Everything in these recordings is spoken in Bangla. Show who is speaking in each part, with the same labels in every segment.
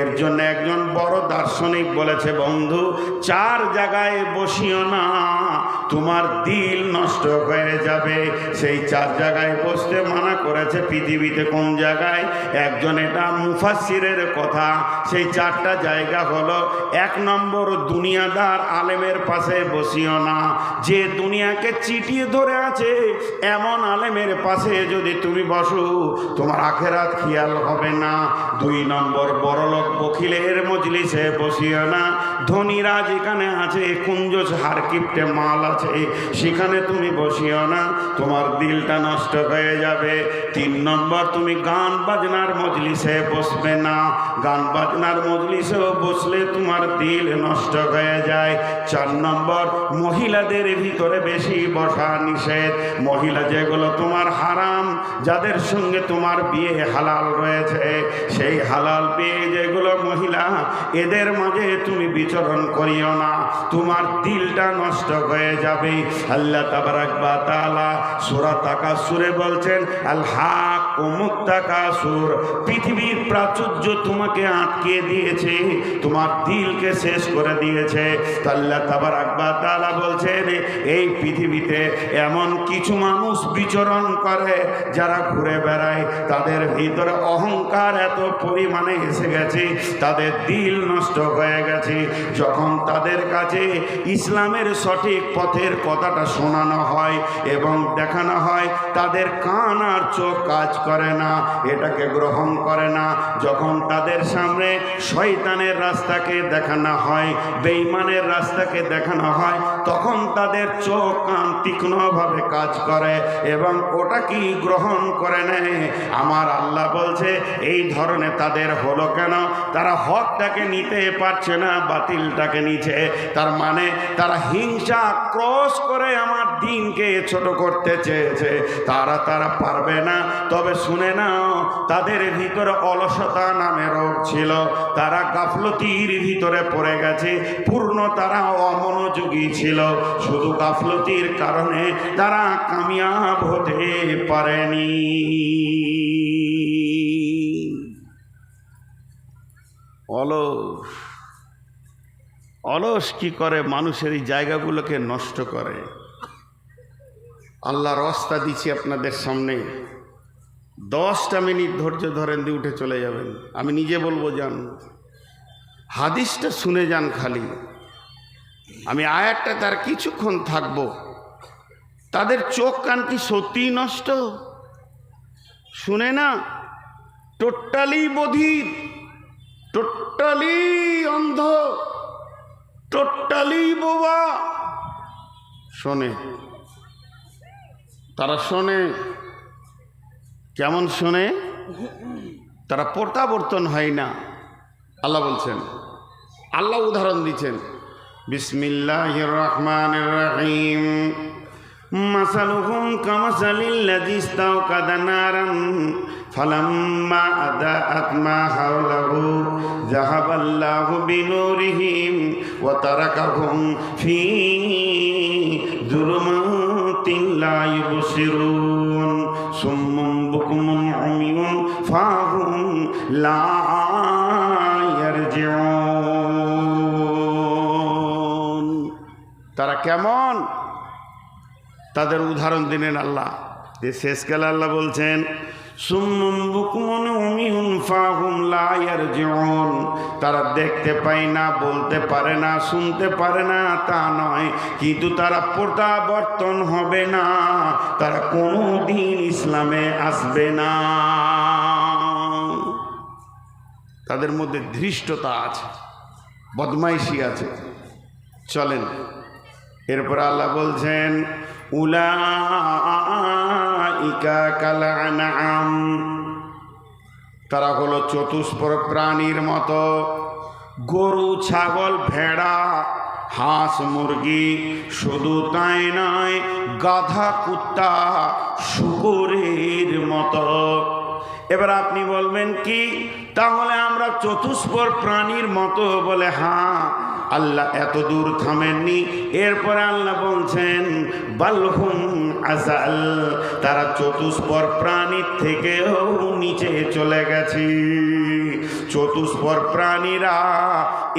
Speaker 1: এর জন্য একজন বড় দার্শনিক বলেছে, বন্ধু, চার জায়গায় বসিও না, তোমার দিল নষ্ট হয়ে যাবে। সেই চার জায়গায় বসতে মানা করেছে, পৃথিবীতে কোন জায়গায়? একজন এটা মুফাসিরের কথা, সেই চারটা জায়গা হলো, এক নম্বর দুনিয়াদার আলেমের পাশে বসিও না। যে দুনিয়াকে চিটিয়ে ধরে আছে, এমন আলেমের পাশে যদি তুমি বসো, তোমার আখেরাত খেয়াল হবে না। দুই নম্বর বড়লোক বকিলের মজলিসে বসিও না। ধনীরা যেখানে আছে, কুঞ্জ হারকিপ্টে মাল আছে। সেখানে তুমি বসিও না, তোমার দিলটা নষ্ট হয়ে যাবে। তিন নম্বর, তুমি গান বাজনার মজলিসে বসবে না। গান বাজনার মজলিসেও বসলে তোমার দিল নষ্ট হয়ে যায়। চার নম্বর, মহিলাদের ভিতরে বেশি বসা নিষেধ। মহিলা যেগুলো তোমার হারাম, যাদের সঙ্গে তোমার বিয়ে হালাল রয়েছে, সেই হালাল বিয়ে যেগুলো মহিলা, এদের মাঝে তুমি বিচরণ করিও না, তোমার দিলটা নষ্ট হয়ে যাবে। আল্লাহ তাবারাকবা সুরা তাকা সুরে বলছেন, আল হাক ও মুক্তাকাসুর পৃথিবীর প্রাচুর্য তোমাকে আটকে দিয়েছে, তোমার দিলকে শেষ করে দিয়েছে। তো আল্লাহ তাবারাকবা তাআলা বলছেন, এই পৃথিবীতে এমন কিছু মানুষ বিচরণ করে যারা ঘুরে বেড়ায়, তাদের ভিতরে অহংকার এত পরিমাণে এসে গেছে, তাদের দিল নষ্ট হয়ে গেছে। যখন তাদের কাছে ইসলামের সঠিক পথের কথাটা শোনানো হয় এবং দেখানো হয়, তাদের কান আর চোখ কাজ করে না, এটাকে গ্রহণ করে না। যখন তাদের সামনে শয়তানের রাস্তাকে দেখানো হয় বেইমানের রাস্তাকে দেখানো হয় তখন তাদের চোখ কান তীক্ষ্ণভাবে কাজ করে এবং ওটা কি গ্রহণ করে নেয়? আমার আল্লাহ বলছে, এই ধরনের তাদের হলো কেন? তারা হকটাকে নিতে পারছে না, বাতিলটাকে নিচে তার মানে তারা হিংসা ক্রস করে আমার দিনকে ছোট করতে চেয়েছে। তারা তারা পারবে না। তবে শুনে নাও, তাদের ভিতরে অলসতা নামে রোগ ছিল। তারা গাফলতির ভিতরে পড়ে গেছে। পূর্ণ তারা অমনোযোগী ছিল। শুধু গাফলতির কারণে তারা কামিয়াব হতে পারেনি। অলস। অলস কি করে? মানুষের এই জায়গাগুলোকে নষ্ট করে। আল্লাহ রস্তা দিচ্ছি আপনাদের সামনে। দশটা মিনিট ধৈর্য ধরেন দিয়ে উঠে চলে যাবেন। আমি নিজে বলব যান হাদিসটা শুনে যান খালি। আমি আয়াতটা তার কিছুক্ষণ থাকব। তাদের চোখ কান কি সত্যিই নষ্ট? শুনে না? টোটালি বধির, টোটালি অন্ধ, টোটালি বোবা। শোনে, তারা শোনে, কেমন শোনে? তারা প্রত্যাবর্তন হয় না। আল্লাহ বলছেন, আল্লাহ উদাহরণ দিচ্ছেন। বিসমিল্লাহ রহমান রহিম। মাসালুহুম কামাসালিল্লাযী ইস্তাওকাদা নারান। ফালাম্মা আদাআত মা হাওলাহু। যাহাবাল্লাহু বিনূরিহিম ওয়া তারাকাহুম ফী যুলুমাতিন লা ইউবসিরুন সুম্মুম বুকুমুন উমিয়ুন ফাহুম লা ইয়ারজিউন তারা কেমন? তাদের উদাহরণ দিলেন আল্লাহ। যে শেষকালে আল্লাহ বলছেন তারা দেখতে পায় না, বলতে পারে না, শুনতে পারে না, তা নয়। কিন্তু তারা প্রত্যাবর্তন হবে না। তারা কোনো দিন ইসলামে আসবে না। তাদের মধ্যে ধৃষ্টতা আছে, বদমাইশি আছে। চলেন। এরপর আল্লাহ বলছেন, উলাইকা কালানাম তারা হলো চতুষ্পর প্রাণীর মতো। গরু, ছাগল, ভেড়া, হাঁস, মুরগি, শুধু তাই নয়, গাধা, কুত্তা, শুকুরের মতো। এবার আপনি বলবেন কি? তাহলে আমরা চতুষ্পর প্রাণীর মতো বলে হ্যাঁ আল্লাহ এত দূর থামেননি। এরপরে আল্লাহ বলছেন বালহুম আজাল তারা চতুষ্পর প্রাণীর থেকেও নিচে চলে গেছে। চতুষ্পর প্রাণীরা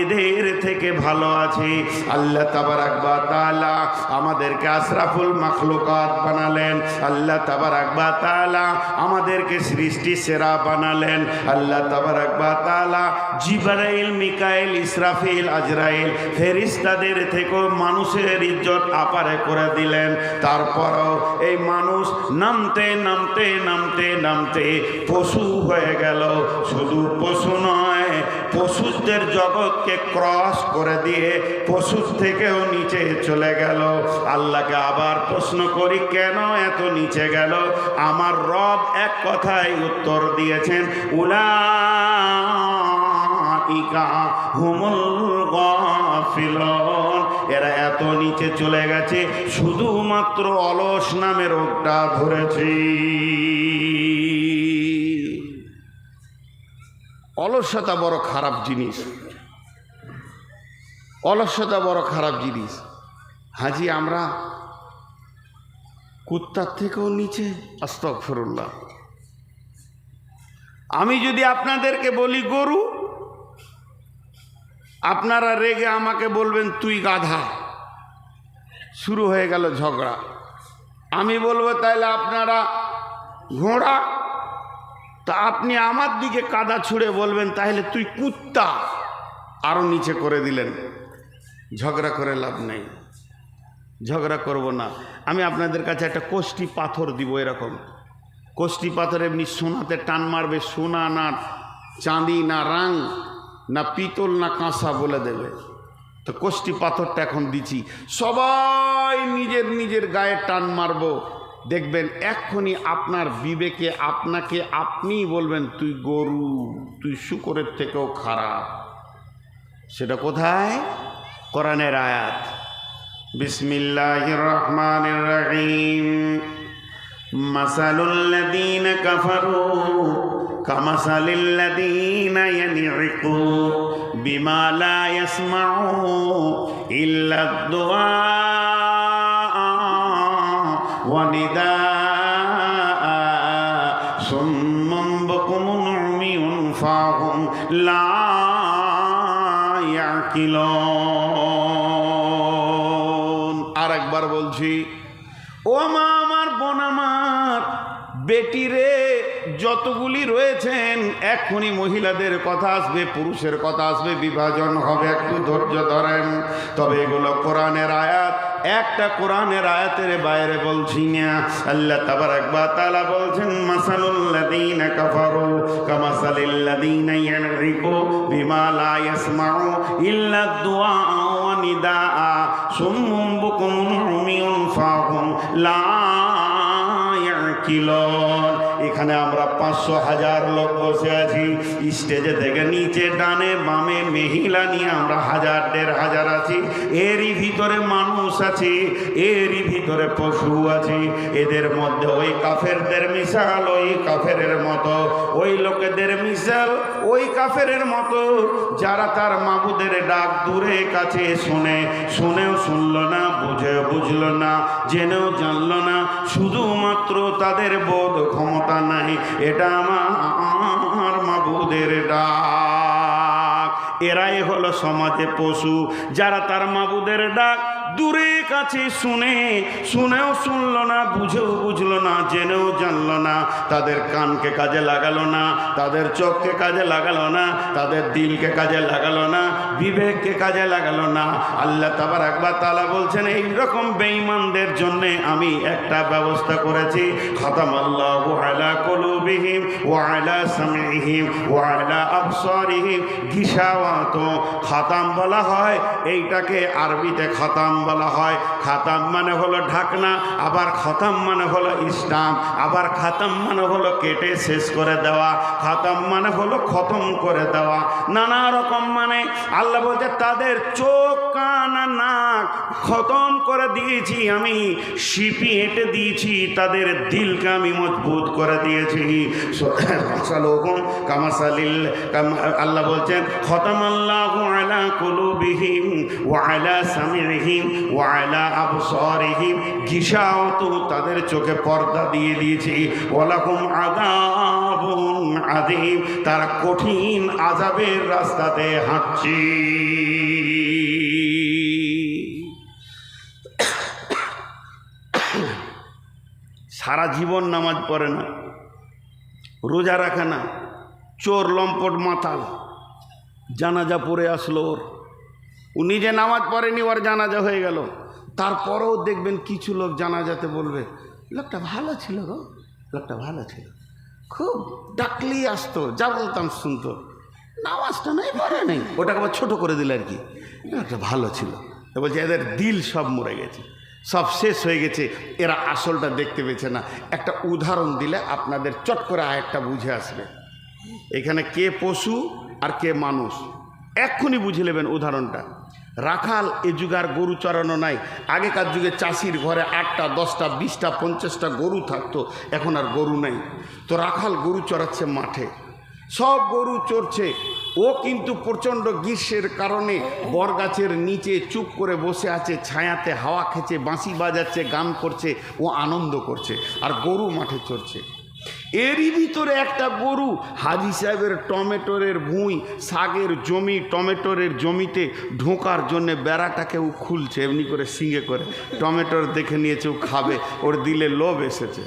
Speaker 1: এদের থেকে ভালো আছে। আল্লাহ তাবার আকবা তালা আমাদেরকে আশরাফুল মাখলুকাত বানালেন। আল্লাহ তাবার আকবা তালা আমাদেরকে সৃষ্টি সেরা বানালেন। আল্লাহ তাবার আকবা তালা জিবারাইল, মিকাইল, ইসরাফিল, আজরাইল ফেরিস্তাদের থেকেও মানুষের ইজ্জত আপারে করে দিলেন। তারপরও এই মানুষ নামতে নামতে নামতে নামতে পশু হয়ে গেল। শুধু পশু নয়, পশুদের জগৎকে ক্রস করে দিয়ে পশুর থেকেও নিচে চলে গেল। আল্লাহকে আবার প্রশ্ন করি, কেন এত নিচে গেল? আমার রব এক কথায় উত্তর দিয়েছেন উলা হুমুল গাফিলুন। এরা এত নিচে চলে গেছে, শুধুমাত্র অলস নামে রোগটা ধরেছি। অলসতা বড় খারাপ জিনিস। অলসতা বড় খারাপ জিনিস। হাজি, আমরা কুত্তার থেকেও নিচে আস্তক ফেরুল্লাহ আমি যদি আপনাদেরকে বলি, গরু, আপনারা রেগে আমাকে বলবেন, তুই গাধা। শুরু হয়ে গেল ঝগড়া। আমি বলব তাহলে আপনারা ঘোড়া তা আপনি আমার দিকে কাদা ছুঁড়ে বলবেন, তাহলে তুই কুত্তা। আরও নিচে করে দিলেন। ঝগড়া করে লাভ নেই। ঝগড়া করব না। আমি আপনাদের কাছে একটা কোষ্টি পাথর দিব এরকম। কোষ্টি পাথর এমনি সোনাতে টান মারবে, সোনা না চাঁদি না রাং, না পিতল না কাঁসা বলে দেবে। তো কোষ্টি পাথরটা এখন দিচ্ছি। সবাই নিজের নিজের গায়ে টান মারবো। দেখবেন এক্ষুনি আপনার বিবেকে আপনাকে আপনিই বলবেন, তুই গরু, তুই শুকরের থেকেও খারাপ। সেটা কোথায়? কোরআনের আয়াত। বিসমিল্লাহ রহমান রহিম। মাসালুল্লাযীন কাফারু কামাসালিল্লাযীনা ইয়ানইকু বিমা লা ইয়াসমাউ ইল্লা দুআ ও মা, আমার বোন আমার, বেটি রে, যতগুলি রয়েছেন এক্ষুনি মহিলাদের কথা আসবে, পুরুষের কথা আসবে, বিভাজন হবে, একটু ধৈর্য ধরেন। তবে এগুলো কোরআনের আয়াত, একটা কোরআনের আয়াতের বাইরে বলছি না। আল্লাহ তাবার একবার তালা বলছেন মাসালুল্লাদিন কাফারু কামাসালিল্লাদিন ইয়ানরিকু বিমা ইল্লা দুআ ওয়া নিদাআ। সুম্মুম বুকুমুন পাঁচশো হাজার লোক বসে আছি। স্টেজে থেকে নিচে, ডানে, বামে, মেহিলা নিয়ে আমরা হাজার, দেড় হাজার আছি। এরই ভিতরে মানুষ আছে, এরই ভিতরে পশু আছে। এদের মধ্যে ওই কাফেরদের মিশাল, ওই কাফেরের মতো। ওই লোকেদের মিশাল, ওই কাফেরের মতো। যারা তার মাবুদের ডাক দূরে কাছে শুনে, শুনেও শুনল না, বুঝেও বুঝল না, জেনেও জানল না। শুধুমাত্র তাদের বোধ ক্ষমতা নাই। এটা আমার মাবুদের ডাক। এরাই হলো সমাজে পশু, যারা তার মাবুদের ডাক দূরে কাছে শুনে, শুনেও শুনল না, বুঝেও বুঝলো না, জেনেও জানল না, তাদের কানকে কাজে লাগালো না, তাদের চোখকে কাজে লাগালো না, তাদের দিলকে কাজে লাগালো না বিবেককে কাজে লাগালো না। আল্লাহ তাবার একবার তালা বলছেন এই রকম বেঈমানদের জন্য আমি একটা ব্যবস্থা করেছি। খতম আল্লাহ আলা কলুবিহিম ওয়ালা সামিহিম ওয়ালা আবসারিহিম। গিসাওয়াত খাতাম বলা হয়, এইটাকে আরবিতে খাতাম বলা হয়। খাতাম মানে হলো ঢাকনা, আবার খতাম মানে হলো ইসলাম আবার খাতাম মানে হলো কেটে শেষ করে দেওয়া, খাতাম মানে হলো খতম করে দেওয়া। নানা রকম মানে আল্লাহ বলছে, তাদের চোখ, কান নাক খতম করে দিয়েছি আমি, শিপি হেঁটে দিয়েছি, তাদের দিলকে আমি মজবুত করে দিয়েছি। কামাসালিল, কাম- আল্লাহ বলছেন, খতামাল্লাহু আলা কুলুবিহিম ওয়া আলা সামিহিম ওয়া আলা আবসারিহিম গিশাওয়াতু তাদের চোখে পর্দা দিয়ে দিয়েছি। ওয়ালাকুম আযাবুন আযীম তারা কঠিন আজাবের রাস্তাতে হাঁটছে। সারা জীবন নামাজ পড়ে না, রোজা রাখে না, চোর, লম্পট, মাতাল। জানাজা পড়ে আসলো ওর। ও নিজে নামাজ পড়েনি, ওর জানাজা হয়ে গেল। তারপরেও দেখবেন কিছু লোক জানাজাতে বলবে, লোকটা ভালো ছিল গো, লোকটা ভালো ছিল। খুব ডাকলেই আসতো যা বলতাম শুনতো নামাজটা নেই পড়ে নেই। ওটাকে আবার ছোটো করে দিলে আর কি। একটা ভালো ছিল। বলছে, এদের দিল সব মরে গেছে। সব শেষ হয়ে গেছে। এরা আসলটা দেখতে পেয়েছে না। একটা উদাহরণ দিলে আপনাদের চট করে আরেকটা বুঝে আসবে। এখানে কে পশু আর কে মানুষ। এক্ষুনি বুঝে নেবেন উদাহরণটা। রাখাল, এ যুগে আর গরু চড়ানো নাই। আগেকার যুগে চাষির ঘরে আটটা, দশটা, বিশটা, পঞ্চাশটা গরু থাকতো, এখন আর গরু নেই। তো রাখাল গরু চড়াচ্ছে মাঠে। সব গরু চড়ছে। ও কিন্তু প্রচণ্ড গ্রীষ্মের কারণে বরগাছের নিচে চুপ করে বসে আছে, ছায়াতে হাওয়া খেছে বাঁশি বাজাচ্ছে, গান করছে, ও আনন্দ করছে। আর গরু মাঠে চড়ছে। এরই ভিতরে একটা গরু হাজি সাহেবের টমেটোরের ভুঁই, শাকের জমি, টমেটোরের জমিতে ঢোকার জন্যে বেড়াটাকে ও খুলছে, এমনি করে সিঙ্গে করে। টমেটোর দেখে নিয়েছে, ও খাবে, ওর দিলে লোভ এসেছে।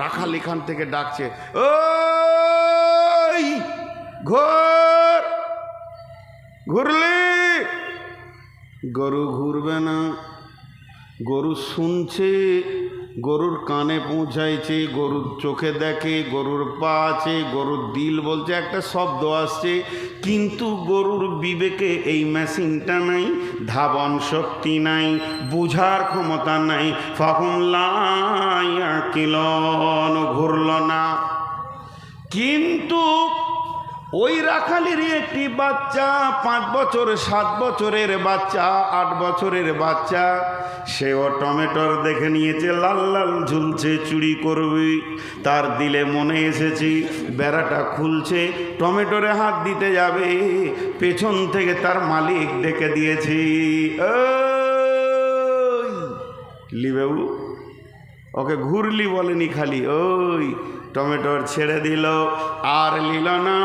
Speaker 1: রাখাল এখান থেকে ডাকছে ও ঘোর, ঘুরলি? গরু ঘুরবে না, গরু শুনছে গরুর কানে পৌঁছাইছে, গরুর চোখে দেখে, গরুর পা আছে, গরুর দিল বলছে, একটা শব্দ আসছে। কিন্তু গরুর বিবেকে এই মেশিনটা নাই, ধাবন শক্তি নাই, বুঝার ক্ষমতা নাই। ফখন কিলন ঘুরল না। কিন্তু ওই রাখালেরই একটি বাচ্চা, পাঁচ বছর, সাত বছরের বাচ্চা, আট বছরের বাচ্চা, সেও টমেটোর দেখে নিয়েছে, লাল লাল ঝুলছে, চুরি করবে। তার দিলে মনে এসেছে, বেড়াটা খুলছে, টমেটোরে হাত দিতে যাবে। পেছন থেকে তার মালিক ডেকে দিয়েছে লিবেবু ওকে ঘুরলি বলেনি খালি, ওই টমেটোর ছেড়ে দিল। আর নিল না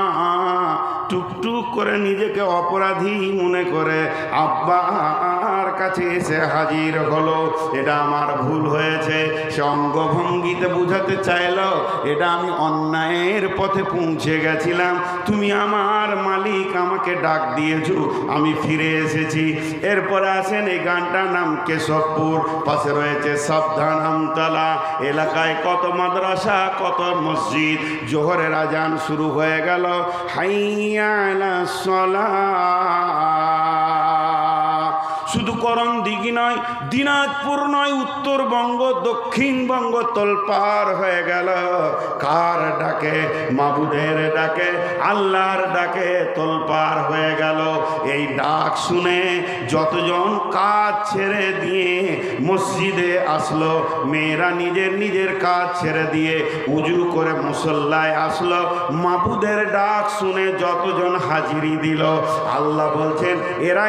Speaker 1: টুকটুক করে নিজেকে অপরাধী মনে করে আব্বার কাছে এসে হাজির হলো। এটা আমার ভুল হয়েছে। সে অঙ্গভঙ্গিতে বুঝাতে চাইলো, এটা আমি অন্যায়ের পথে পৌঁছে গেছিলাম। তুমি আমার মালিক, আমাকে ডাক দিয়েছ, আমি ফিরে এসেছি। এরপরে আসেন এই গানটার নাম কেশবপুর, পাশে রয়েছে সাবধান আমতলা। এলাকায় কত মাদ্রাসা, কত মসজিদ, জোহরের আজান শুরু হয়ে গেল। হাইয়া সলাহ শুধু দিঘি নয় দিনাজপুর নয় উত্তরবঙ্গ, দক্ষিণবঙ্গ তোলপার হয়ে গেল। কার ডাকে? মাবুদের ডাকে, আল্লাহর ডাকে তোলপার হয়ে গেল। এই ডাক শুনে যতজন কাজ ছেড়ে দিয়ে মসজিদে আসলো, মেয়েরা নিজের নিজের কাজ ছেড়ে দিয়ে উজু করে মুসল্লায় আসলো। মাবুদের ডাক শুনে যতজন হাজিরি দিল, আল্লাহ বলছেন এরা